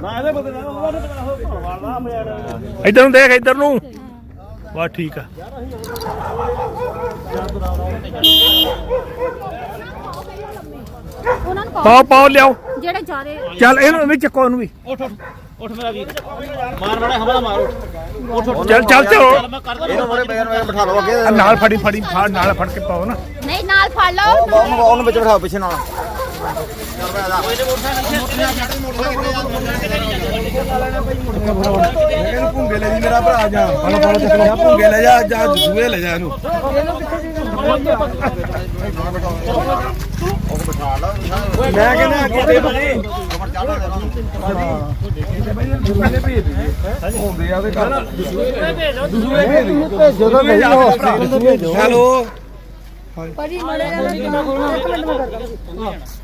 ਨਾ ਇਹਦੇ ਬਦਲੇ ਨਾ ਉਹਨੇ ਪਤਾ ਹੋ ਵਾਲਾ ਮੈਂ ਇੱਧਰ ਨੂੰ ਦੇਖ ਇੱਧਰ ਨੂੰ। ਵਾਹ ਠੀਕ ਆ। ਉਹਨਾਂ ਨੂੰ ਪਾਓ ਪਾਓ ਲਿਆਓ। ਜਿਹੜੇ ਜ਼ਿਆਦੇ ਚੱਲ ਇਹਨੂੰ ਵੀ ਚੱਕੋ ਇਹਨੂੰ ਵੀ। ਉੱਠ ਉੱਠ ਉੱਠ ਮੇਰਾ ਵੀਰ। ਮਾਰ ਮਾੜਾ ਹਮਲਾ ਮਾਰ। ਉੱਠ ਉੱਠ। ਚੱਲ ਚੱਲ ਚਲੋ। ਇਹਨੂੰ ਮੋਰੇ ਬੈਨ ਵਿੱਚ ਬਿਠਾ ਲਓ ਅੱਗੇ। ਨਾਲ ਫੜੀ ਫੜੀ ਫੜ ਨਾਲ ਫੜ ਕੇ ਪਾਓ ਨਾ। ਨਹੀਂ ਨਾਲ ਫੜ ਲਓ। ਉਹਨੂੰ ਉਹਨੂੰ ਵਿੱਚ ਬਿਠਾਓ ਪਿੱਛੇ ਨਾਲ। ਇਹਨੂੰ ਭੁੰਗੇ ਲੈ ਜੀ ਮੇਰਾ ਭਰਾ ਜਾ ਫੜ ਫੜ ਚੱਕਣਾ ਭੁੰਗੇ ਲੈ ਜਾ ਜਾ ਦੂਏ ਲੈ ਜਾ ਇਹਨੂੰ ਮੈਂ ਕਹਿੰਦਾ ਅੱਗੇ ਤੇ ਬਣੇ ਹੁੰਦੇ ਆ ਉਹਦੇ ਘਰ ਭੇਜੋ ਤਾਂ ਨਹੀਂ ਹੈਲੋ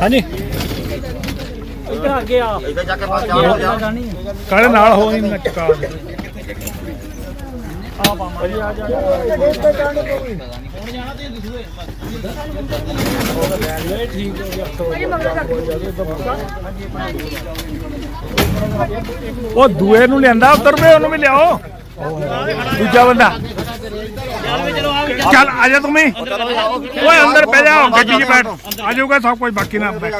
ਹਾਂਜੀ। ਇੱਥੇ ਜਾ ਕੇ ਪਾਸ ਜਾ ਕਾਲੇ ਨਾਲ ਹੋ ਨਹੀਂ ਮੈਂ ਚਕਾ ਦੇ ਉਹ ਦੂਏ ਨੂੰ ਲਿਆਂਦਾ, ਉਧਰ ਵੀ, ਉਹਨੂੰ ਵੀ ਲਿਆਓ। ਦੂਜਾ ਬੰਦਾ। ਚੱਲ ਆ ਜਾ ਤੁਮੇ ਓਏ ਅੰਦਰ ਪੈ ਜਾ ਗੱਡੀ 'ਚ ਬੈਠ। ਆ ਜਾਊਗਾ ਸਭ ਕੁਝ ਬਾਕੀ ਨਾ ਬੈਠ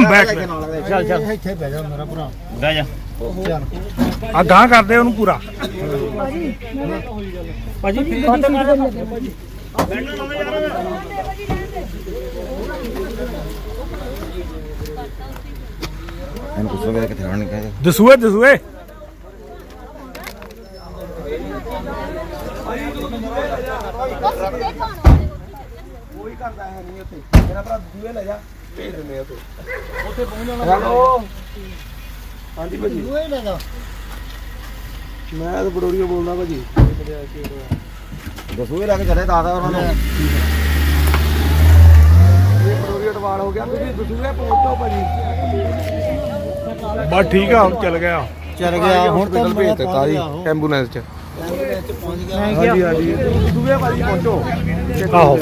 ਬੈਠ ਚੱਲ ਚੱਲ। ਬਹਿ ਜਾ ਆ ਗਾਂ ਕਰਦੇ ਉਹਨੂੰ ਪੂਰਾ। ਇਹਨੂੰ ਪੁੱਛੋਗੇ ਕਿੱਥੇ ਰਹਿਣ। ਕਹੇ ਦਸੂਏ ਦਸੂਏ। ਕੋਈ ਕਰਦਾ ਹੈ ਨਹੀਂ ਉੱਥੇ। ਮੇਰਾ ਭਰਾ ਦੂਏ ਲੈ ਜਾ ਭੇਜ ਦਿੰਦੇ ਆ ਉੱਥੇ। ਹੈਲੋ। ਹਾਂਜੀ ਭਾਜੀ। ਦੂਏ ਲੈ ਜਾ। ਮੈਂ ਤਾਂ ਬੜੋਰੀਓ ਬੋਲਦਾ ਭਾਜੀ। ਦਸੂਏ ਲੈ ਕੇ ਚਲੇ ਦਾਦਾ ਉਹਨਾਂ ਨੂੰ। ਇਹ ਬੜੋਰੀਓ ਟਵਾਲ ਹੋ ਗਿਆ। ਤੁਸੀਂ ਦਸੂਏ ਪਹੁੰਚੋ ਭਾਜੀ। ਬਸ ਠੀਕ ਆ ਹੁਣ ਚੱਲ ਗਿਆ। ਚੱਲ ਗਿਆ ਹੁਣ ਤਾਂ ਭੇਜ ਦਿੱਤਾ ਜੀ ਐਂਬੂਲੈਂਸ ਚ। ਹਾਂਜੀ ਹਾਂਜੀ। ਦਸੂਏ ਭਾਜੀ ਪਹੁੰਚੋ। ਆਹੋ।